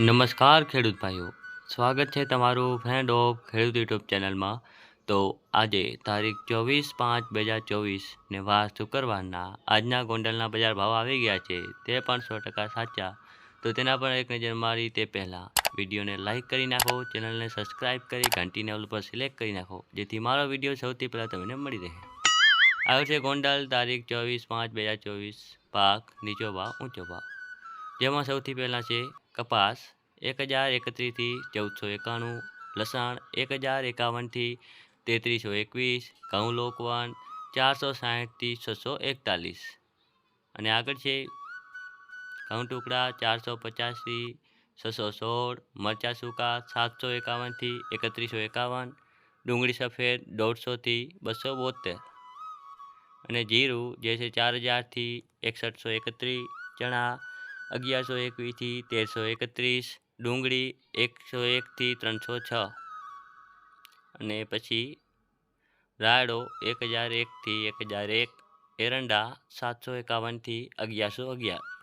નમસ્કાર ખેડૂત ભાઈઓ. સ્વાગત છે તમારું ફ્રેન્ડ ઓફ ખેડૂત યુટ્યુબ ચેનલમાં. તો આજે તારીખ ચોવીસ પાંચ બે હજાર ચોવીસ ને વાર શુક્રવારના આજના ગોંડલના બજાર ભાવ આવી ગયા છે તે પણ સો ટકા સાચા. તો તેના પર એક નજર મારી તે પહેલાં વિડીયોને લાઇક કરી નાખો, ચેનલને સબસ્ક્રાઇબ કરી ઘંટીને ઉપર પર સિલેક્ટ કરી નાખો, જેથી મારો વીડિયો સૌથી પહેલાં તમને મળી રહે. આવ્યો છે ગોંડલ તારીખ ચોવીસ પાંચ બે હજાર ચોવીસ. પાક નીચો ભાવ, ઊંચો ભાવ. જેમાં સૌથી પહેલાં છે કપાસ, એક હજાર એકત્રીસથી ચૌદસો એકાણું, લસણ, એક હજાર એકાવનથી તેત્રીસો એકવીસ, ઘઉં લોકવન, ચારસો સાહીઠથી છસો એકતાલીસ. અને આગળ છે ઘઉં ટુકડા, ચારસો પચાસથી છસો સોળ, મરચાં સૂકા, સાતસો એકાવનથી એકત્રીસો એકાવન, ડુંગળી સફેદ, દોઢસોથી બસો બોતેર અને જીરું જે છે ચાર હજારથી એકસઠસો એકત્રીસ, ચણા અગિયારસો એકવીસથી તેરસો એકત્રીસ, ડુંગળી એકસો એકથી ત્રણસો છ. અને પછી રાયડો એક હજાર એકથી એક હજાર એક, એરંડા સાતસો એકાવનથી અગિયારસો અગિયાર.